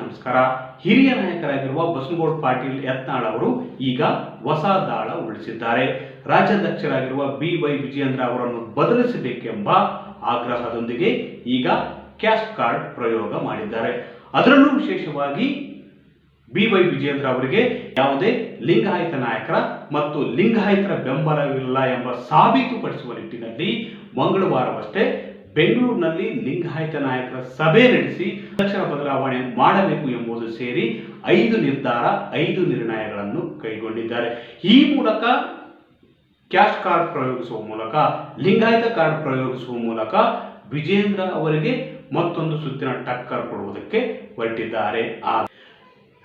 ನಮಸ್ಕಾರ. ಹಿರಿಯ ನಾಯಕರಾಗಿರುವ ಬಸನಗೌಡ ಪಾಟೀಲ್ ಯತ್ನಾಳ್ ಅವರು ಈಗ ಹೊಸ ದಾಳ ಉಳಿಸಿದ್ದಾರೆ ರಾಜ್ಯಾಧ್ಯಕ್ಷರಾಗಿರುವ ಬಿ ವೈ ವಿಜಯೇಂದ್ರ ಅವರನ್ನು ಬದಲಿಸಬೇಕೆಂಬ ಆಗ್ರಹದೊಂದಿಗೆ ಈಗ ಕ್ಯಾಶ್ ಕಾರ್ಡ್ ಪ್ರಯೋಗ ಮಾಡಿದ್ದಾರೆ. ಅದರಲ್ಲೂ ವಿಶೇಷವಾಗಿ ಬಿ ವೈ ವಿಜಯೇಂದ್ರ ಅವರಿಗೆ ಯಾವುದೇ ಲಿಂಗಾಯತ ನಾಯಕರ ಮತ್ತು ಲಿಂಗಾಯತರ ಬೆಂಬಲವಿಲ್ಲ ಎಂಬ ಸಾಬೀತುಪಡಿಸುವ ನಿಟ್ಟಿನಲ್ಲಿ ಮಂಗಳವಾರವಷ್ಟೇ ಬೆಂಗಳೂರಿನಲ್ಲಿ ಲಿಂಗಾಯತ ನಾಯಕರ ಸಭೆ ನಡೆಸಿ ಅಧ್ಯಕ್ಷರ ಬದಲಾವಣೆ ಮಾಡಬೇಕು ಎಂಬುದು ಸೇರಿ ಐದು ನಿರ್ಧಾರ, ಐದು ನಿರ್ಣಯಗಳನ್ನು ಕೈಗೊಂಡಿದ್ದಾರೆ. ಈ ಮೂಲಕ ಕ್ಯಾಶ್ ಕಾರ್ಡ್ ಪ್ರಯೋಗಿಸುವ ಮೂಲಕ, ಲಿಂಗಾಯತ ಕಾರ್ಡ್ ಪ್ರಯೋಗಿಸುವ ಮೂಲಕ ವಿಜೇಂದ್ರ ಅವರಿಗೆ ಮತ್ತೊಂದು ಸುತ್ತಿನ ಟಕ್ಕರ್ ಕೊಡುವುದಕ್ಕೆ ಹೊರಟಿದ್ದಾರೆ. ಆ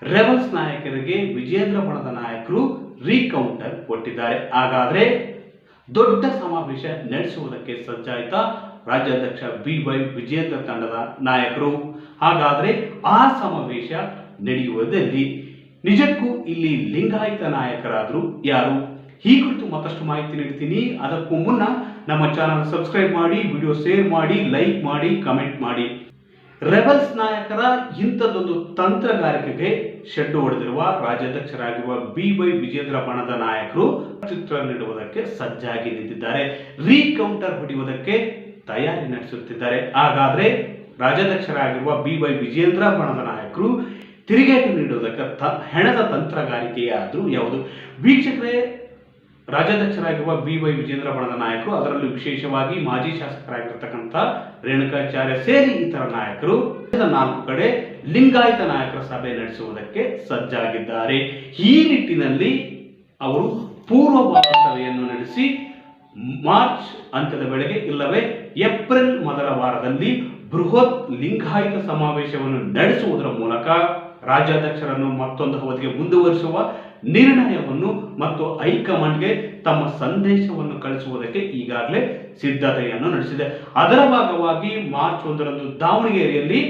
ರೆಬಲ್ಸ್ ನಾಯಕರಿಗೆ ವಿಜೇಂದ್ರ ಬಣದ ನಾಯಕರು ರೀಕೌಂಟರ್ ಕೊಟ್ಟಿದ್ದಾರೆ. ಹಾಗಾದ್ರೆ ದೊಡ್ಡ ಸಮಾವೇಶ ನಡೆಸುವುದಕ್ಕೆ ಸಜ್ಜಾಯಿತ ರಾಜ್ಯಾಧ್ಯಕ್ಷ ಬಿ ವೈ ವಿಜೇಂದ್ರ ತಂಡದ ನಾಯಕರು. ಹಾಗಾದರೆ ಆ ಸಮಾವೇಶ ನಡೆಯುವುದಲ್ಲಿ ನಿಜಕ್ಕೂ ಇಲ್ಲಿ ಲಿಂಗಾಯತ ನಾಯಕರಾದರು ಯಾರು? ಈ ಕುರಿತು ಮತ್ತಷ್ಟು ಮಾಹಿತಿ ನೀಡ್ತೀನಿ. ಅದಕ್ಕೂ ಮುನ್ನ ನಮ್ಮ ಚಾನಲ್ ಸಬ್ಸ್ಕ್ರೈಬ್ ಮಾಡಿ, ವಿಡಿಯೋ ಶೇರ್ ಮಾಡಿ, ಲೈಕ್ ಮಾಡಿ, ಕಮೆಂಟ್ ಮಾಡಿ. ರೆಬಲ್ಸ್ ನಾಯಕರ ಇಂಥದ್ದೊಂದು ತಂತ್ರಗಾರಿಕೆಗೆ ಶೆಡ್ಡು ಹೊಡೆದಿರುವ ರಾಜ್ಯಾಧ್ಯಕ್ಷರಾಗಿರುವ ಬಿ ವೈ ವಿಜೇಂದ್ರ ಬಣದ ನಾಯಕರು ಚಿತ್ರ ನೀಡುವುದಕ್ಕೆ ಸಜ್ಜಾಗಿ ನಿಂತಿದ್ದಾರೆ. ರೀಕೌಂಟರ್ ಹೊಡೆಯುವುದಕ್ಕೆ ತಯಾರಿ ನಡೆಸುತ್ತಿದ್ದಾರೆ. ಹಾಗಾದ್ರೆ ರಾಜ್ಯಾಧ್ಯಕ್ಷರಾಗಿರುವ ಬಿ ವೈ ವಿಜೇಂದ್ರ ಬಣದ ನಾಯಕರು ತಿರುಗೇಟು ನೀಡುವುದಕ್ಕೆ ತ, ಹೆಣದ ತಂತ್ರಗಾರಿಕೆಯಾದರೂ ಯಾವುದು? ವೀಕ್ಷಕರೇ, ರಾಜ್ಯಾಧ್ಯಕ್ಷರಾಗಿರುವ ಬಿ ವೈ ವಿಜೇಂದ್ರ ಬಣದ ನಾಯಕರು, ಅದರಲ್ಲೂ ವಿಶೇಷವಾಗಿ ಮಾಜಿ ಶಾಸಕರಾಗಿರ್ತಕ್ಕಂಥ ರೇಣುಕಾಚಾರ್ಯ ಸೇರಿ ಇತರ ನಾಯಕರು ನಾಲ್ಕು ಕಡೆ ಲಿಂಗಾಯತ ನಾಯಕರ ಸಭೆ ನಡೆಸುವುದಕ್ಕೆ ಸಜ್ಜಾಗಿದ್ದಾರೆ. ಈ ನಿಟ್ಟಿನಲ್ಲಿ ಅವರು ಪೂರ್ವಭಾವಿ ಸಭೆಯನ್ನು ನಡೆಸಿ ಮಾರ್ಚ್ ಅಂತ್ಯದ ವೇಳೆಗೆ ಇಲ್ಲವೇ ಏಪ್ರಿಲ್ ಮೊದಲ ವಾರದಲ್ಲಿ ಬೃಹತ್ ಲಿಂಗಾಯತ ಸಮಾವೇಶವನ್ನು ನಡೆಸುವುದರ ಮೂಲಕ ರಾಜ್ಯಾಧ್ಯಕ್ಷರನ್ನು ಮತ್ತೊಂದು ಅವಧಿಗೆ ಮುಂದುವರಿಸುವ ನಿರ್ಣಯವನ್ನು ಮತ್ತು ಹೈಕಮಾಂಡ್ಗೆ ತಮ್ಮ ಸಂದೇಶವನ್ನು ಕಳಿಸುವುದಕ್ಕೆ ಈಗಾಗಲೇ ಸಿದ್ಧತೆಯನ್ನು ನಡೆಸಿದೆ. ಅದರ ಭಾಗವಾಗಿ ಮಾರ್ಚ್ ಒಂದರಂದು ದಾವಣಗೆರೆಯಲ್ಲಿ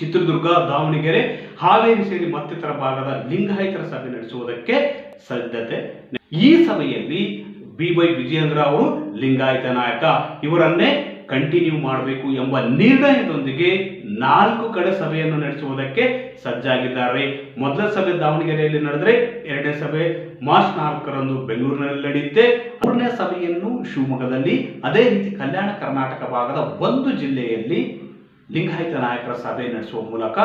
ಚಿತ್ರದುರ್ಗ, ದಾವಣಗೆರೆ, ಹಾವೇರಿ ಸೇರಿ ಮತ್ತಿತರ ಭಾಗದ ಲಿಂಗಾಯತರ ಸಭೆ ನಡೆಸುವುದಕ್ಕೆ ಸಿದ್ಧತೆ. ಈ ಸಭೆಯಲ್ಲಿ ಬಿ ವೈ ವಿಜಯೇಂದ್ರ ಅವರು ಲಿಂಗಾಯತ ನಾಯಕ. ಇವರನ್ನೇ ಕಂಟಿನ್ಯೂ ಮಾಡಬೇಕು ಎಂಬ ನಿರ್ಣಯದೊಂದಿಗೆ ನಾಲ್ಕು ಕಡೆ ಸಭೆಯನ್ನು ನಡೆಸುವುದಕ್ಕೆ ಸಜ್ಜಾಗಿದ್ದಾರೆ. ಮೊದಲ ಸಭೆ ದಾವಣಗೆರೆಯಲ್ಲಿ ನಡೆದರೆ ಎರಡನೇ ಸಭೆ ಮಾರ್ಚ್ ನಾಲ್ಕರಂದು ಬೆಂಗಳೂರಿನಲ್ಲಿ ನಡೆಯುತ್ತೆ. ಮೂರನೇ ಸಭೆಯನ್ನು ಶಿವಮೊಗ್ಗದಲ್ಲಿ, ಅದೇ ರೀತಿ ಕಲ್ಯಾಣ ಕರ್ನಾಟಕ ಭಾಗದ ಒಂದು ಜಿಲ್ಲೆಯಲ್ಲಿ ಲಿಂಗಾಯತ ನಾಯಕರ ಸಭೆ ನಡೆಸುವ ಮೂಲಕ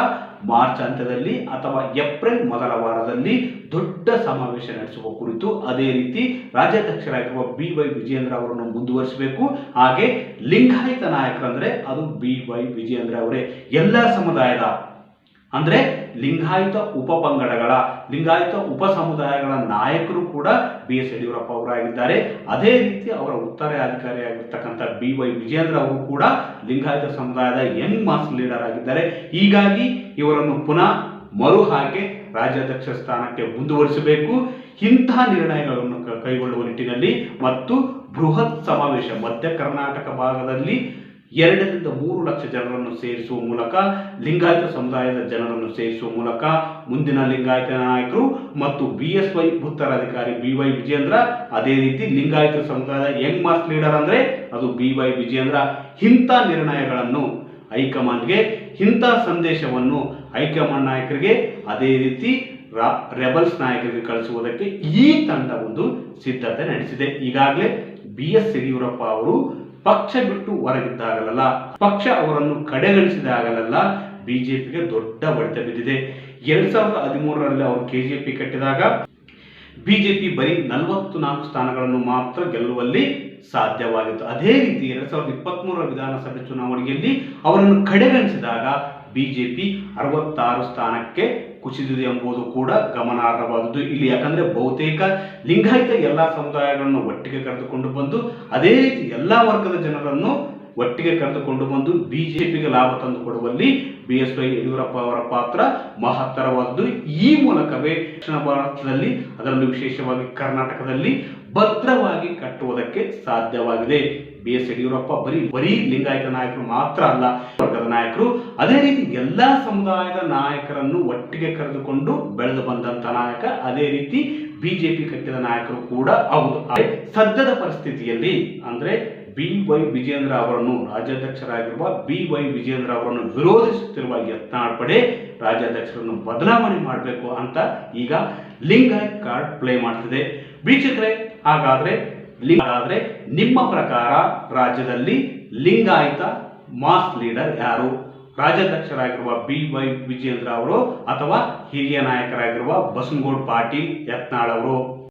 ಮಾರ್ಚ್ ಅಂತ್ಯದಲ್ಲಿ ಅಥವಾ ಏಪ್ರಿಲ್ ಮೊದಲ ವಾರದಲ್ಲಿ ದೊಡ್ಡ ಸಮಾವೇಶ ನಡೆಸುವ ಕುರಿತು ಅದೇ ರೀತಿ ರಾಜ್ಯಾಧ್ಯಕ್ಷರಾಗಿರುವ ಬಿ ವೈ ವಿಜಯೇಂದ್ರ ಅವರನ್ನು ಮುಂದುವರಿಸಬೇಕು. ಹಾಗೆ ಲಿಂಗಾಯತ ನಾಯಕರಂದ್ರೆ ಅದು ಬಿ ವೈ ವಿಜಯೇಂದ್ರ ಅವರೇ. ಎಲ್ಲ ಸಮುದಾಯದ ಅಂದ್ರೆ ಲಿಂಗಾಯತ ಉಪಪಂಗಡಗಳ, ಲಿಂಗಾಯತ ಉಪ ಸಮುದಾಯಗಳ ನಾಯಕರು ಕೂಡ ಬಿ ಎಸ್ ಯಡಿಯೂರಪ್ಪ ಅವರಾಗಿದ್ದಾರೆ. ಅದೇ ರೀತಿ ಅವರ ಉತ್ತರಾಧಿಕಾರಿಯಾಗಿರ್ತಕ್ಕಂಥ ಬಿ ವೈ ವಿಜೇಂದ್ರ ಅವರು ಕೂಡ ಲಿಂಗಾಯತ ಸಮುದಾಯದ ಯಂಗ್ ಮಾಸ್ ಲೀಡರ್ ಆಗಿದ್ದಾರೆ. ಹೀಗಾಗಿ ಇವರನ್ನು ಪುನಃ ಮರು ಹಾಕಿ ರಾಜ್ಯಾಧ್ಯಕ್ಷ ಸ್ಥಾನಕ್ಕೆ ಮುಂದುವರಿಸಬೇಕು. ಇಂತಹ ನಿರ್ಣಯಗಳನ್ನು ಕೈಗೊಳ್ಳುವ ನಿಟ್ಟಿನಲ್ಲಿ ಮತ್ತು ಬೃಹತ್ ಸಮಾವೇಶ ಮಧ್ಯ ಕರ್ನಾಟಕ ಭಾಗದಲ್ಲಿ ಎರಡರಿಂದ ಮೂರು ಲಕ್ಷ ಜನರನ್ನು ಸೇರಿಸುವ ಮೂಲಕ ಲಿಂಗಾಯತ ಸಮುದಾಯದ ಜನರನ್ನು ಸೇರಿಸುವ ಮೂಲಕ ಮುಂದಿನ ಲಿಂಗಾಯತ ನಾಯಕರು ಮತ್ತು ಬಿ ಎಸ್ ವೈ ಉತ್ತರಾಧಿಕಾರಿ ಬಿ ವೈ ವಿಜೇಂದ್ರ ಅದೇ ರೀತಿ ಲಿಂಗಾಯತ ಸಮುದಾಯದ ಯಂಗ್ ಮಾಸ್ ಲೀಡರ್ ಅಂದ್ರೆ ಅದು ಬಿ ವೈ ವಿಜೇಂದ್ರ ಇಂಥ ನಿರ್ಣಯಗಳನ್ನು ಹೈಕಮಾಂಡ್ಗೆ, ಇಂಥ ಸಂದೇಶವನ್ನು ಹೈಕಮಾಂಡ್ ನಾಯಕರಿಗೆ, ಅದೇ ರೀತಿ ರೆಬಲ್ಸ್ ನಾಯಕರಿಗೆ ಕಳಿಸುವುದಕ್ಕೆ ಈ ತಂಡ ಒಂದು ಸಿದ್ಧತೆ ನಡೆಸಿದೆ. ಈಗಾಗಲೇ ಬಿ ಎಸ್ ಯಡಿಯೂರಪ್ಪ ಅವರು ಪಕ್ಷ ಬಿಟ್ಟು ಹೊರಗಿದ್ದಾಗಲಲ್ಲ, ಪಕ್ಷ ಅವರನ್ನು ಕಡೆಗಣಿಸಿದಾಗಲೆಲ್ಲ ಬಿಜೆಪಿಗೆ ದೊಡ್ಡ ಹೊಡೆತ ಬಿದ್ದಿದೆ. ಎರಡ್ ಸಾವಿರದ ಹದಿಮೂರರಲ್ಲಿ ಅವರು ಕೆಜೆಪಿ ಕಟ್ಟಿದಾಗ ಬಿಜೆಪಿ ಬರೀ ನಲವತ್ತು ನಾಲ್ಕು ಸ್ಥಾನಗಳನ್ನು ಮಾತ್ರ ಗೆಲ್ಲುವಲ್ಲಿ ಸಾಧ್ಯವಾಗಿತ್ತು. ಅದೇ ರೀತಿ ಎರಡ್ ಸಾವಿರದ ಇಪ್ಪತ್ತ್ಮೂರರ ವಿಧಾನಸಭೆ ಚುನಾವಣೆಯಲ್ಲಿ ಅವರನ್ನು ಕಡೆಗಣಿಸಿದಾಗ ಬಿಜೆಪಿ ಅರವತ್ತಾರು ಸ್ಥಾನಕ್ಕೆ ಕುಸಿದಿದೆ ಎಂಬುದು ಕೂಡ ಗಮನಾರ್ಹವಾದದ್ದು. ಇಲ್ಲಿ ಯಾಕಂದ್ರೆ ಬಹುತೇಕ ಲಿಂಗಾಯತ ಎಲ್ಲಾ ಸಮುದಾಯಗಳನ್ನು ಒಟ್ಟಿಗೆ ಕರೆದುಕೊಂಡು ಬಂದು, ಅದೇ ರೀತಿ ಎಲ್ಲಾ ವರ್ಗದ ಜನರನ್ನು ಒಟ್ಟಿಗೆ ಕರೆದುಕೊಂಡು ಬಂದು ಬಿಜೆಪಿಗೆ ಲಾಭ ತಂದು ಕೊಡುವಲ್ಲಿ ಬಿ ಎಸ್ ವೈ ಯಡಿಯೂರಪ್ಪ ಅವರ ಪಾತ್ರ ಮಹತ್ತರವಾದದ್ದು. ಈ ಮೂಲಕವೇ ದಕ್ಷಿಣ ಭಾರತದಲ್ಲಿ, ಅದರಲ್ಲೂ ವಿಶೇಷವಾಗಿ ಕರ್ನಾಟಕದಲ್ಲಿ ಭದ್ರವಾಗಿ ಕಟ್ಟುವುದಕ್ಕೆ ಸಾಧ್ಯವಾಗಿದೆ. ಬಿ ಎಸ್ ಯಡಿಯೂರಪ್ಪ ಬರೀ ಬರೀ ಲಿಂಗಾಯತ ನಾಯಕರು ಮಾತ್ರ ಅಲ್ಲ, ವರ್ಗದ ನಾಯಕರು, ಅದೇ ರೀತಿ ಎಲ್ಲಾ ಸಮುದಾಯದ ನಾಯಕರನ್ನು ಒಟ್ಟಿಗೆ ಕರೆದುಕೊಂಡು ಬೆಳೆದು ಬಂದಂತ ನಾಯಕ, ಅದೇ ರೀತಿ ಬಿಜೆಪಿ ಕಟ್ಟಿದ ನಾಯಕರು ಕೂಡ ಹೌದು. ಸದ್ಯದ ಪರಿಸ್ಥಿತಿಯಲ್ಲಿ ಅಂದ್ರೆ ಬಿ ವೈ ವಿಜೇಂದ್ರ ಅವರನ್ನು ರಾಜ್ಯಾಧ್ಯಕ್ಷರಾಗಿರುವ ಬಿ ವೈ ವಿಜೇಂದ್ರ ಅವರನ್ನು ವಿರೋಧಿಸುತ್ತಿರುವ ಯತ್ನಾಳ್ ಪಡೆ ರಾಜ್ಯಾಧ್ಯಕ್ಷರನ್ನು ಬದಲಾವಣೆ ಮಾಡಬೇಕು ಅಂತ ಈಗ ಲಿಂಗಾಯತ್ ಕಾರ್ಡ್ ಪ್ಲೇ ಮಾಡ್ತಿದೆ. ವೀಕ್ಷಕರೇ, ಹಾಗಾದ್ರೆ ಹಾಗಾದ್ರೆ ನಿಮ್ಮ ಪ್ರಕಾರ ರಾಜ್ಯದಲ್ಲಿ ಲಿಂಗಾಯತ ಮಾಸ್ ಲೀಡರ್ ಯಾರು? ರಾಜ್ಯಾಧ್ಯಕ್ಷರಾಗಿರುವ ಬಿ ವೈ ವಿಜೇಂದ್ರ ಅವರು ಅಥವಾ ಹಿರಿಯ ನಾಯಕರಾಗಿರುವ ಬಸನಗೌಡ ಪಾಟೀಲ್ ಯತ್ನಾಳ್ ಅವರು?